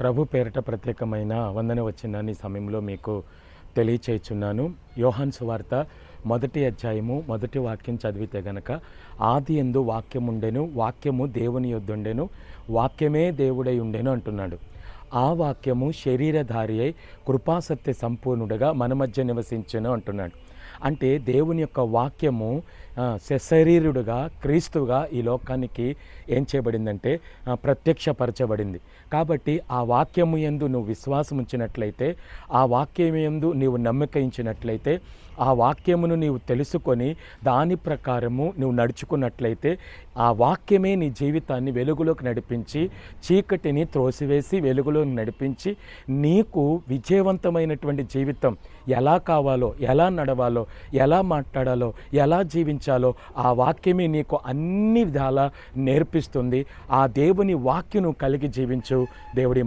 ప్రభు పేరిట ప్రత్యేకమైన వందన వచ్చిందని సమయంలో మీకు తెలియచేయుచున్నాను యోహాన్ సువార్త మొదటి అధ్యాయము మొదటి వాక్యం చదివితే గనక ఆది ఎందు వాక్యం ఉండెను వాక్యము దేవుని యొద్దుండెను వాక్యమే దేవుడై ఉండెను అంటున్నాడు. ఆ వాక్యము శరీరధారి అయి కృపాసత్య సంపూర్ణుడుగా మన మధ్య నివసించను అంటున్నాడు. అంటే దేవుని యొక్క వాక్యము ఆ, సశరీరుడుగా క్రీస్తుగా ఈ లోకానికి ఏం చేయబడిందంటే ప్రత్యక్షపరచబడింది. కాబట్టి ఆ వాక్యము ఎందు నువ్వు విశ్వాసం ఉంచినట్లయితే ఆ వాక్యం ఎందు నీవు నమ్మకించినట్లయితే ఆ వాక్యమును నీవు తెలుసుకొని దాని ప్రకారము నువ్వు నడుచుకున్నట్లయితే ఆ వాక్యమే నీ జీవితాన్ని వెలుగులోకి నడిపించి చీకటిని త్రోసివేసి వెలుగులోకి నడిపించి నీకు విజయవంతమైనటువంటి జీవితం ఎలా కావాలో ఎలా నడవాలో ఎలా మాట్లాడాలో ఎలా జీవించాలో ఆ వాక్యమే నీకు అన్ని విధాలా నేర్పిస్తుంది. ఆ దేవుని వాక్యను కలిగి జీవించు. దేవుడి